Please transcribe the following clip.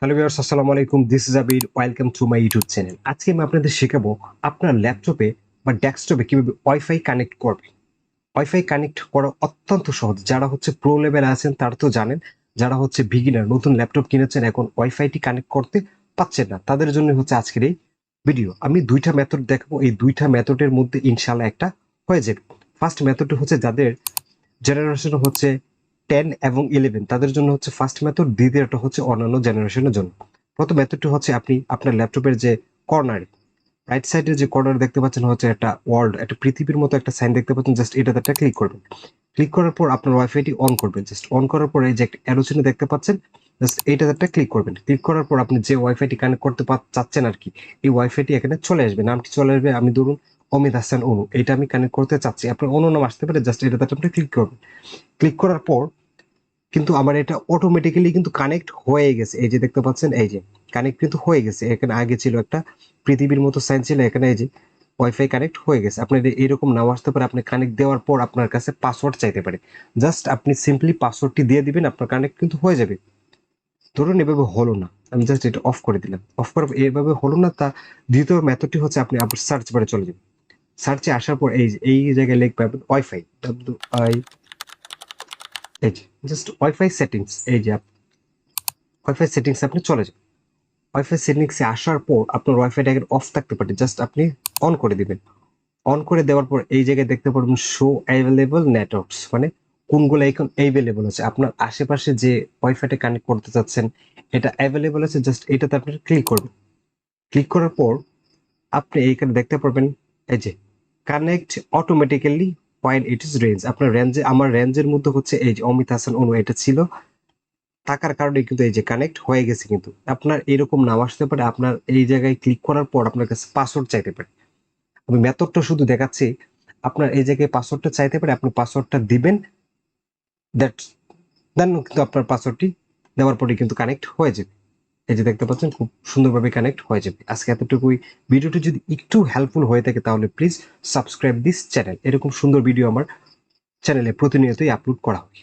Hello viewers আসসালামু আলাইকুম। This is Abir welcome to my YouTube channel আজকে আমি আপনাদের শেখাবো আপনার ল্যাপটপে বা ডেস্কটপে কীভাবে ওয়াইফাই কানেক্ট করবে ওয়াইফাই কানেক্ট করা অত্যন্ত সহজ। যারা হচ্ছে প্রো লেভেলে আছেন, তারা তো জানেন, যারা হচ্ছে বিগিনার নতুন ল্যাপটপ কিনেছেন, এখন ওয়াইফাইটি কানেক্ট করতে পাচ্ছেন না। তাদের জন্য হচ্ছে আজকের এই ভিডিও আমি দুইটা মেথড দেখাবো। এই দুইটা মেথডের মধ্যে ইনশাল্লাহ একটা হয়ে যাবে। ফার্স্ট মেথডটি হচ্ছে যাদের জেনারেশন হচ্ছে টেন এবং ইলেভেন, তাদের জন্য হচ্ছে ফার্স্ট মেথড দ্বিতীয়টা হচ্ছে অন্যান্য জেনারেশনের জন্য। প্রথম মেথডটি হচ্ছে আপনি আপনার ল্যাপটপের যে কর্নার রাইট সাইডে যে কর্নার দেখতে পাচ্ছেন হচ্ছে একটা ওয়ার্ল্ড একটা পৃথিবীর মতো একটা সাইন দেখতে পাচ্ছেন জাস্ট এটাতে একটা ক্লিক করবেন। ক্লিক করার পর আপনার ওয়াইফাইটি অন করবেন জাস্ট অন করার পর এই যে একটা অ্যারো দেখতে পাচ্ছেন জাস্ট এইটাতে একটা ক্লিক করবেন। ক্লিক করার পর আপনি যে ওয়াইফাইটি কানেক্ট করতে চাচ্ছেন আর কি, এই ওয়াইফাইটি এখানে চলে আসবে। নামটি চলে আসবে, আমি ধরুন, অমিত হাসান অনু, এটা আমি কানেক্ট করতে চাচ্ছি। আপনার অন্য নাম আসতে পারে জাস্ট এটাতে আপনি ক্লিক করবেন। ক্লিক করার পর কিন্তু আমার এটা অটোমেটিক্যালি কিন্তু কানেক্ট হয়ে গেছে। এই যে দেখতে পাচ্ছেন, এই যে কানেক্ট কিন্তু হয়ে গেছে। এখানে আগে ছিল একটা পৃথিবীর মতো সাইন ছিল, এখানে এই যে ওয়াইফাই কানেক্ট হয়ে গেছে। আপনার এরকম নাও আসতে পারে, আপনি কানেক্ট দেওয়ার পর আপনার কাছে পাসওয়ার্ড চাইতে পারে। জাস্ট আপনি সিম্পলি পাসওয়ার্ডটি দিয়ে দিবেন, আপনার কানেক্ট কিন্তু হয়ে যাবে। ধরুন, এভাবে হলো না। আমি জাস্ট এটা অফ করে দিলাম। অফ করার এভাবে হলো না, তা দ্বিতীয় মেথডটি হচ্ছে আপনি আপনার সার্চ বারে চলে যাবেন। সার্চে আসার পর এই এই জায়গায় লিখবে ওয়াইফাই ডাব্লিউ আই এই যে জাস্ট ওয়াইফাই সেটিংস এই যে ওয়াইফাই সেটিংস আপনি চলে যান। ওয়াইফাই সেটিংসে আসার পর আপনার ওয়াইফাইটা এখন অফ থাকতে পারে। জাস্ট আপনি অন করে দিবেন। অন করে দেওয়ার পর এই জায়গায় দেখতে পারবেন শো অ্যাভেলেবল নেটওয়ার্কস মানে কোনগুলো এখন অ্যাভেলেবল আছে। আপনার আশেপাশে যে ওয়াইফাইটা কানেক্ট করতে চাচ্ছেন, এটা অ্যাভেলেবল আছে জাস্ট এটাতে আপনি ক্লিক করবেন। ক্লিক করার পর আপনি এইখানে দেখতে পারবেন, এই যে connect automatically point it is range আপনার রেঞ্জে আমার রেঞ্জের মধ্যে হচ্ছে এই যে অমিত হাসান অনু, এটা ছিল। থাকার কারণে কিন্তু এই যে কানেক্ট হয়ে গেছে কিন্তু। আপনার এরকম নাও আসতে পারে, আপনার এই জায়গায় ক্লিক করার পর আপনার কাছে পাসওয়ার্ড চাইতে পারে। আমি মেথডটা শুধু দেখাচ্ছি, আপনার এই জায়গায় পাসওয়ার্ডটা চাইতে পারে, আপনি পাসওয়ার্ডটা দিবেন দ্যাট দেন কিন্তু আপনার পাসওয়ার্ডটি দেওয়ার পরে কিন্তু কানেক্ট হয়ে যাবে। এই যে দেখতে পাচ্ছেন, খুব সুন্দরভাবে কানেক্ট হয়ে যাবে। আজকে এতটুকুই। ভিডিওটি যদি একটু হেল্পফুল হয়ে থাকে তাহলে প্লিজ সাবস্ক্রাইব দিস চ্যানেল এরকম সুন্দর ভিডিও আমার চ্যানেলে প্রতিনিয়তই আপলোড করা হয়।